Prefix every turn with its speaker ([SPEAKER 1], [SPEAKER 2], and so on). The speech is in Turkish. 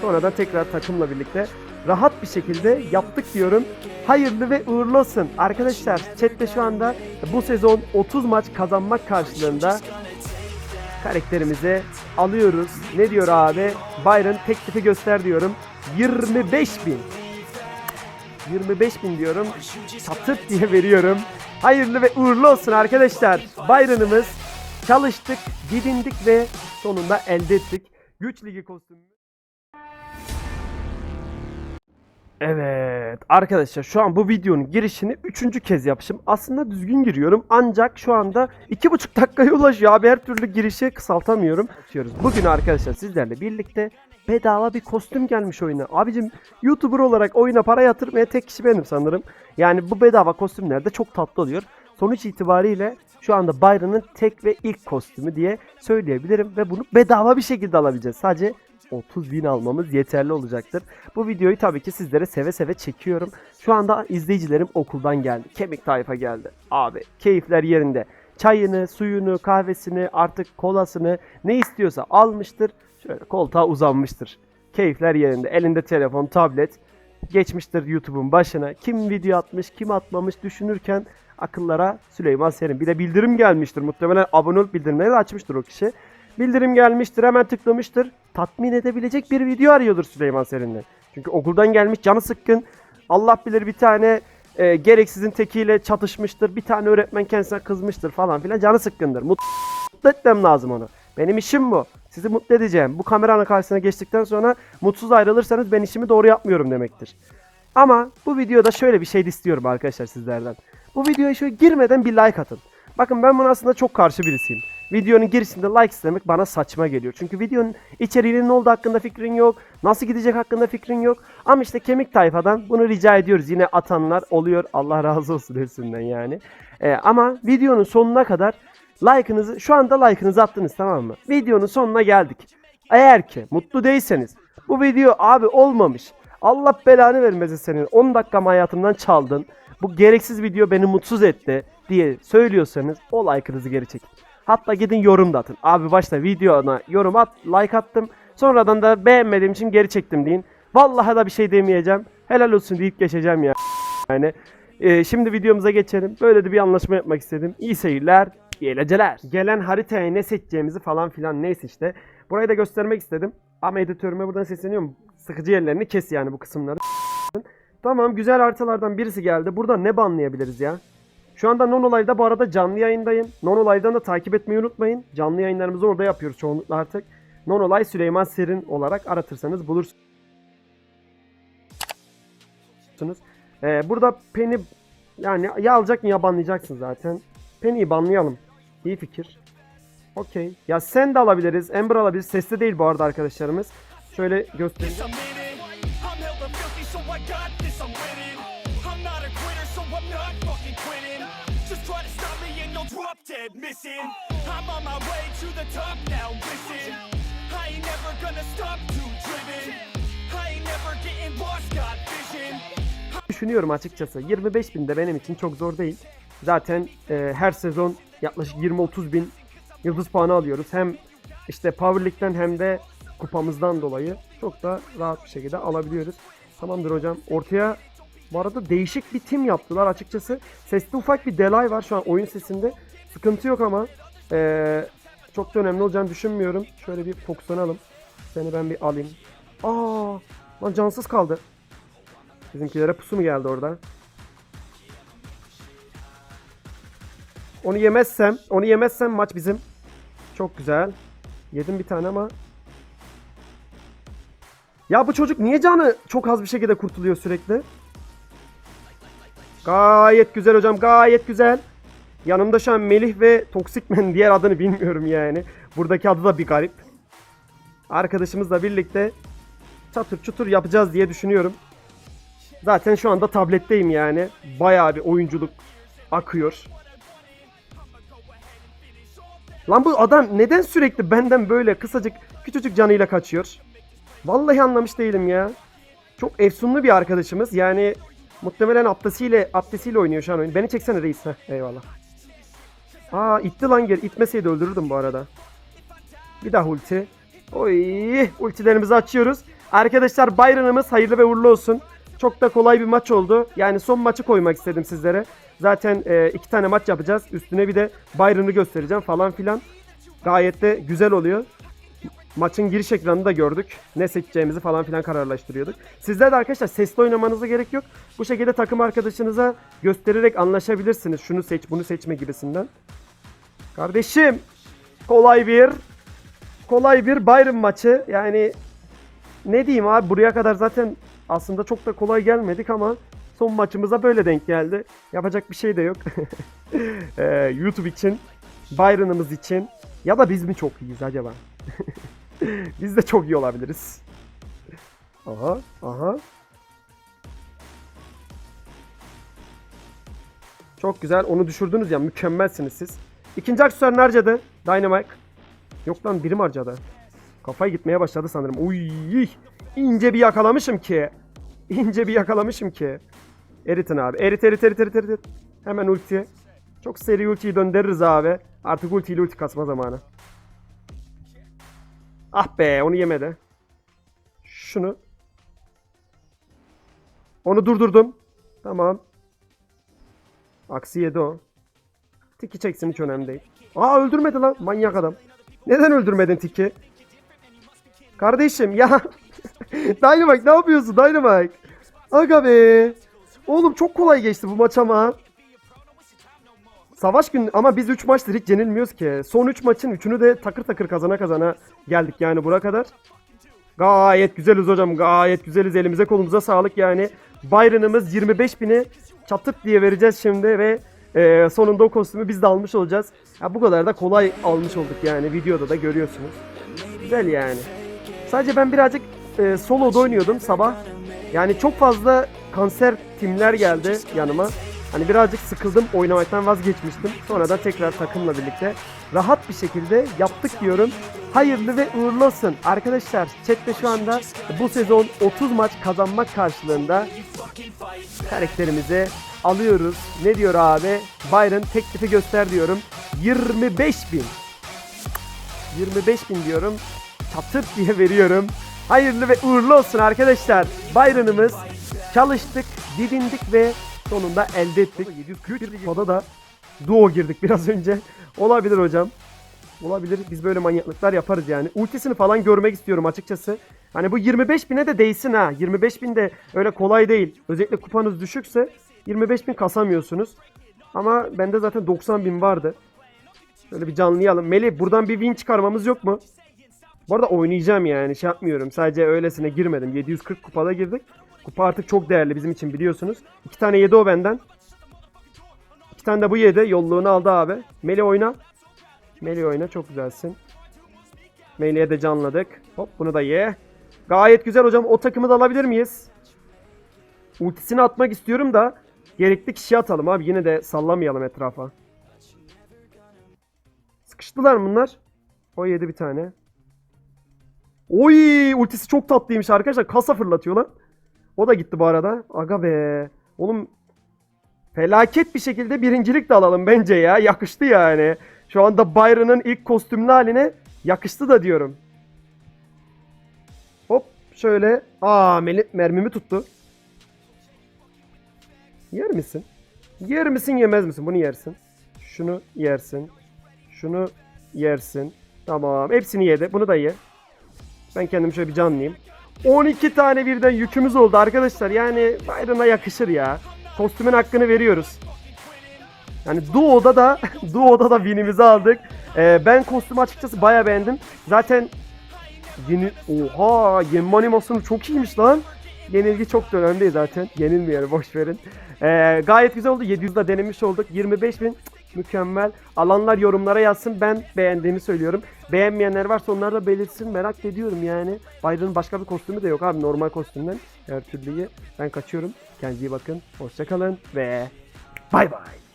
[SPEAKER 1] Sonradan tekrar takımla birlikte rahat bir şekilde yaptık diyorum. Hayırlı ve uğurlu olsun. Arkadaşlar chatte şu anda bu sezon 30 maç kazanmak karşılığında karakterimizi alıyoruz. Ne diyor abi? Byron teklifi göster diyorum. 25 bin. 25 bin diyorum. Çatırt diye veriyorum. Hayırlı ve uğurlu olsun arkadaşlar. Byron'ımız çalıştık, didindik ve sonunda elde ettik. Güç Ligi kostümü. Evet arkadaşlar şu an bu videonun girişini üçüncü kez yapışım. Aslında düzgün giriyorum ancak şu anda iki buçuk dakikaya ulaşıyor abi her türlü girişi kısaltamıyorum. Açıyoruz. Bugün arkadaşlar sizlerle birlikte bedava bir kostüm gelmiş oyuna. Abicim YouTuber olarak oyuna para yatırmaya tek kişi benim sanırım. Yani bu bedava kostümler de çok tatlı oluyor. Sonuç itibariyle şu anda Byron'ın tek ve ilk kostümü diye söyleyebilirim ve bunu bedava bir şekilde alabileceğiz. Sadece 30 bin almamız yeterli olacaktır. Bu videoyu tabii ki sizlere seve seve çekiyorum. Şu anda izleyicilerim okuldan geldi. Kemik tayfa geldi. Abi keyifler yerinde. Çayını, suyunu, kahvesini, artık kolasını ne istiyorsa almıştır. Şöyle koltuğa uzanmıştır. Keyifler yerinde. Elinde telefon, tablet. Geçmiştir YouTube'un başına. Kim video atmış, kim atmamış düşünürken akıllara Süleyman Serin. Bir de bildirim gelmiştir. Muhtemelen abone olup bildirimleri de açmıştır o kişi. Bildirim gelmiştir hemen tıklamıştır. Tatmin edebilecek bir video arıyordur Süleyman Serin'den. Çünkü okuldan gelmiş canı sıkkın. Allah bilir bir tane e, gereksizin tekiyle çatışmıştır. Bir tane öğretmen kendisine kızmıştır falan filan. Canı sıkkındır. Mutlu etmem lazım onu. Benim işim bu. Sizi mutlu edeceğim. Bu kameranın karşısına geçtikten sonra mutsuz ayrılırsanız ben işimi doğru yapmıyorum demektir. Ama bu videoda şöyle bir şey istiyorum arkadaşlar sizlerden. Bu videoya şöyle girmeden bir like atın. Bakın ben buna aslında çok karşı birisiyim. Videonun girişinde like istemek bana saçma geliyor. Çünkü videonun içeriğinin ne olduğu hakkında fikrin yok. Nasıl gidecek hakkında fikrin yok. Ama işte kemik tayfadan bunu rica ediyoruz. Yine atanlar oluyor. Allah razı olsun hepsinden yani. Ee, ama videonun sonuna kadar like'ınızı şu anda like'ınızı attınız tamam mı? Videonun sonuna geldik. Eğer ki mutlu değilseniz bu video abi olmamış. Allah belanı vermesin senin. 10 dakikam hayatımdan çaldın. Bu gereksiz video beni mutsuz etti diye söylüyorsanız o like'ınızı geri çekin. Hatta gidin yorum da atın. Abi başta videona yorum at, like attım. Sonradan da beğenmediğim için geri çektim deyin. Vallahi da bir şey demeyeceğim. Helal olsun deyip geçeceğim ya. Yani e, şimdi videomuza geçelim. Böyle de bir anlaşma yapmak istedim. İyi seyirler, iyi eğlenceler. Gelen haritaya ne seçeceğimizi falan filan neyse işte. Burayı da göstermek istedim. Ama editörüme buradan sesleniyorum. Sıkıcı yerlerini kes yani bu kısımları. Tamam güzel haritalardan birisi geldi. Burada ne banlayabiliriz ya? Şu anda Nonolive'da bu arada canlı yayındayım. Nonolive'dan da takip etmeyi unutmayın. Canlı yayınlarımızı orada yapıyoruz çoğunlukla artık. Nonolive Süleyman Serin olarak aratırsanız bulursunuz. Ee, burada Penny yani ya alacak ya banlayacaksın zaten. Penny'yi banlayalım. İyi fikir. Okey. Ya sen de alabiliriz. Ember alabiliriz. Sesli değil bu arada arkadaşlarımız. Şöyle göstereyim.
[SPEAKER 2] Dead missing. I'm on my way to the top now. Listen, I ain't never gonna stop too driven. I ain't never getting lost, got vision.
[SPEAKER 1] düşünüyorum açıkçası. 25 bin de benim için çok zor değil. Zaten e, her sezon yaklaşık 20-30 bin yıldız puanı alıyoruz. Hem işte Power League'den hem de kupamızdan dolayı çok da rahat bir şekilde alabiliyoruz. Tamamdır hocam. Ortaya bu arada değişik bir tim yaptılar açıkçası. Seste ufak bir delay var şu an oyun sesinde. Sıkıntı yok ama e, çok da önemli olacağını düşünmüyorum. Şöyle bir fokuslanalım. Seni ben bir alayım. Aa, lan cansız kaldı. Bizimkilere pusu mu geldi orada? Onu yemezsem, onu yemezsem maç bizim. Çok güzel. Yedim bir tane ama. Ya bu çocuk niye canı çok az bir şekilde kurtuluyor sürekli? Gayet güzel hocam, gayet güzel. Yanımda şu an Melih ve Toksikmen diğer adını bilmiyorum yani. Buradaki adı da bir garip. Arkadaşımızla birlikte çatır çutur yapacağız diye düşünüyorum. Zaten şu anda tabletteyim yani. Bayağı bir oyunculuk akıyor. Lan bu adam neden sürekli benden böyle kısacık küçücük canıyla kaçıyor? Vallahi anlamış değilim ya. Çok efsunlu bir arkadaşımız. Yani muhtemelen abdesiyle, abdesiyle oynuyor şu an oyun. Beni çeksene reis. Heh, eyvallah. Aa itti lan geri. İtmeseydi öldürürdüm bu arada. Bir daha ulti. Oy ultilerimizi açıyoruz. Arkadaşlar Byron'ımız hayırlı ve uğurlu olsun. Çok da kolay bir maç oldu. Yani son maçı koymak istedim sizlere. Zaten e, iki tane maç yapacağız. Üstüne bir de Byron'ı göstereceğim falan filan. Gayet de güzel oluyor. Maçın giriş ekranını da gördük. Ne seçeceğimizi falan filan kararlaştırıyorduk. Sizler de arkadaşlar sesli oynamanıza gerek yok. Bu şekilde takım arkadaşınıza göstererek anlaşabilirsiniz. Şunu seç, bunu seçme gibisinden. Kardeşim, kolay bir kolay bir Byron maçı. Yani ne diyeyim abi buraya kadar zaten aslında çok da kolay gelmedik ama son maçımıza böyle denk geldi. Yapacak bir şey de yok. Ee, YouTube için, Byron'ımız için ya da biz mi çok iyiyiz acaba? biz de çok iyi olabiliriz. Aha, aha. Çok güzel. Onu düşürdünüz ya. Mükemmelsiniz siz. İkinci aksesuar harcadı. Dynamite. Yok lan birim harcadı. Kafayı gitmeye başladı sanırım. Uy, ince bir yakalamışım ki. İnce bir yakalamışım ki. Eritin abi. Erit erit erit erit erit. Hemen ulti. Çok seri ultiyi döndürürüz abi. Artık ultiyle ulti kasma zamanı. Ah be onu yemedi. Şunu. Onu durdurdum. Tamam. Aksi yedi o. Tiki çeksin hiç önemli değil. Aa öldürmedi lan manyak adam. Neden öldürmedin Tiki? Kardeşim ya. Dynamite ne yapıyorsun Dynamite? Aga be. Oğlum çok kolay geçti bu maç ama. Savaş günü ama biz 3 maçtır hiç yenilmiyoruz ki. Son 3 maçın 3'ünü de takır takır kazana kazana geldik yani buraya kadar. Gayet güzeliz hocam gayet güzeliz elimize kolumuza sağlık yani. Byron'ımız 25 bini çatıp diye vereceğiz şimdi ve e, sonunda o kostümü biz de almış olacağız. Ya bu kadar da kolay almış olduk yani videoda da görüyorsunuz. Güzel yani. Sadece ben birazcık e, solo'da oynuyordum sabah. Yani çok fazla kanser timler geldi yanıma. Hani birazcık sıkıldım oynamaktan vazgeçmiştim. Sonradan tekrar takımla birlikte rahat bir şekilde yaptık diyorum. Hayırlı ve uğurlu olsun. Arkadaşlar chatte şu anda bu sezon 30 maç kazanmak karşılığında karakterimizi alıyoruz. Ne diyor abi? Byron teklifi göster diyorum. 25 bin. 25 bin diyorum. Çatır diye veriyorum. Hayırlı ve uğurlu olsun arkadaşlar. Byron'ımız çalıştık, didindik ve sonunda elde ettik. 741 koda da duo girdik biraz önce. Olabilir hocam. Olabilir. Biz böyle manyaklıklar yaparız yani. Ultisini falan görmek istiyorum açıkçası. Hani bu 25 bine de değsin ha. 25 bin de öyle kolay değil. Özellikle kupanız düşükse 25 bin kasamıyorsunuz. Ama bende zaten 90 bin vardı. Şöyle bir canlayalım. Melih buradan bir win çıkarmamız yok mu? Bu arada oynayacağım yani şey yapmıyorum. Sadece öylesine girmedim. 740 kupada girdik. Kupa artık çok değerli bizim için biliyorsunuz. İki tane yedi o benden. İki tane de bu yedi. Yolluğunu aldı abi. Meli oyna. Meli oyna çok güzelsin. Meli'ye de canladık. Hop bunu da ye. Gayet güzel hocam. O takımı da alabilir miyiz? Ultisini atmak istiyorum da gerekli kişiye atalım abi. Yine de sallamayalım etrafa. Sıkıştılar mı bunlar? O yedi bir tane. Oy ultisi çok tatlıymış arkadaşlar. Kasa fırlatıyor lan. O da gitti bu arada. Aga be. Oğlum felaket bir şekilde birincilik de alalım bence ya. Yakıştı yani. Şu anda Byron'ın ilk kostümlü haline yakıştı da diyorum. Hop şöyle. Aa mermimi tuttu. Yer misin? Yer misin yemez misin? Bunu yersin. Şunu yersin. Şunu yersin. Tamam. Hepsini yedi. Bunu da ye. Ben kendim şöyle bir canlayayım. 12 tane birden yükümüz oldu arkadaşlar. Yani Byron'a yakışır ya. Kostümün hakkını veriyoruz. Yani Duo'da da Duo'da da winimizi aldık. Ee, ben kostümü açıkçası bayağı beğendim. Zaten yeni oha yenilme animasyonu çok iyiymiş lan. Yenilgi çok da önemli zaten. Yenilmeyelim boş verin. Ee, gayet güzel oldu. 700'de denemiş olduk. 25 bin mükemmel. Alanlar yorumlara yazsın. Ben beğendiğimi söylüyorum. Beğenmeyenler varsa onlar da belirtsin. Merak ediyorum yani. Byron'ın başka bir kostümü de yok abi. Normal kostümden. Her türlüyü. Ben kaçıyorum. Kendinize iyi bakın. Hoşçakalın ve bay bay.